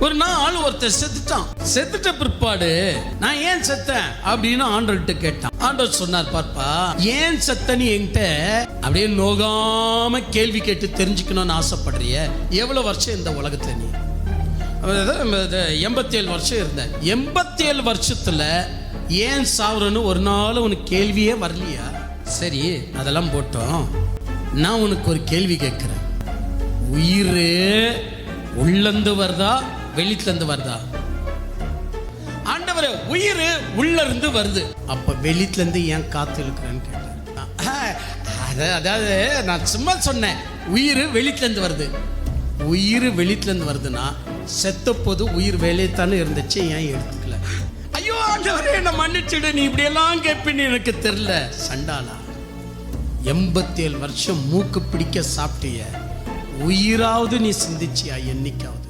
ஒரு நாள் ஒருத்தர் செத்துட்டான். செத்துட்ட பிற்பாடு நான் ஏன் செத்தேன்? அப்படின்னு ஆண்டர்கிட்ட கேட்டான். ஆண்டவர் சொன்னார் பார்ப்பா ஏன் செத்தனி என்கிட்ட? அப்படியே நோகாம கேள்வி கேட்டு தெரிஞ்சுக்கணும்னு ஆசைப்படுறிய. எவ்வளவு வருஷம் இந்த உலகத்துல நீ? எண்பத்தி ஏழு வருஷம் இருந்தேன். எண்பத்தி ஏழு வருஷத்துல ஏன் சாவுறன்னு ஒரு நாள் உனக்கு கேள்வியே வரலையா? சரி அதெல்லாம் போட்டோம். நான் உனக்கு ஒரு கேள்வி கேட்குறேன். உயிர் உள்ளந்து வருதா வெளியிலேருந்து வருதா? ஆண்டவரே உயிர் உள்ள இருந்து வருது. அப்ப வெளியில இருந்து ஏன் காத்து இழுக்கிறேன்னு கேட்டார். அத- அதாவது நான் சும்மா சொன்னேன். உயிர் வெளியில இருந்து வருது. உயிர் வெளியில இருந்து வருதுன்னா செத்த போது உயிர் வெளியத்தானே இருந்துச்சு ஏன் எடுத்துக்கல? ஐயோ ஆண்டவரே என்ன மன்னிச்சிடு. நீ இப்படியெல்லாம் கேட்பின்னு எனக்கு தெரியல. சண்டாளா எண்பத்தி ஏழு வருஷம் மூக்கு பிடிக்க சாப்பிட்டிய உயிராவது நீ சிந்திச்சியா என்னைக்காவது?